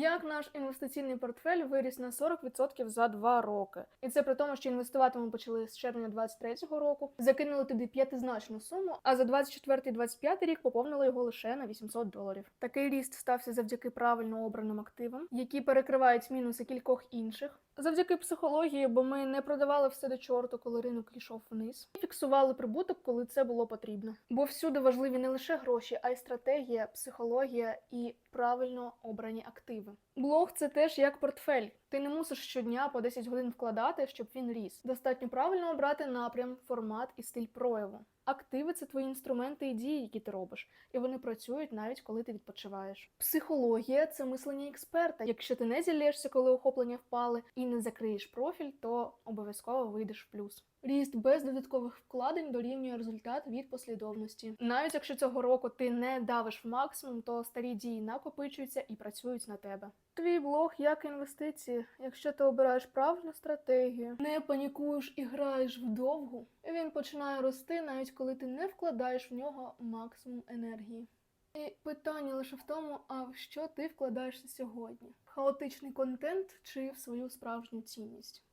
Як наш інвестиційний портфель виріс на 40% за два роки, і це при тому, що інвестувати ми почали з червня 23-го року, закинули туди п'ятизначну суму, а за 24-25 рік поповнили його лише на 800 доларів. Такий ріст стався завдяки правильно обраним активам, які перекривають мінуси кількох інших. Завдяки психології, бо ми не продавали все до чорту, коли ринок йшов вниз, і фіксували прибуток, коли це було потрібно. Бо всюди важливі не лише гроші, а й стратегія, психологія і правильно обрані активи. Блог це теж як портфель. Ти не мусиш щодня по 10 годин вкладати, щоб він ріс. Достатньо правильно обрати напрям, формат і стиль прояву. Активи це твої інструменти і дії, які ти робиш, і вони працюють навіть коли ти відпочиваєш. Психологія це мислення експерта. Якщо ти не зілєшся, коли охоплення впали, і не закриєш профіль, то обов'язково вийдеш в плюс. Ріст без додаткових вкладень дорівнює результат від послідовності. Навіть якщо цього року ти не давиш в максимум, то старі дії накопичуються і працюють на тебе. Твій блог як інвестиції. Якщо ти обираєш правильну стратегію, не панікуєш і граєш вдовгу, він починає рости, навіть коли ти не вкладаєш в нього максимум енергії. І питання лише в тому, а в що ти вкладаєшся сьогодні? В хаотичний контент чи в свою справжню цінність?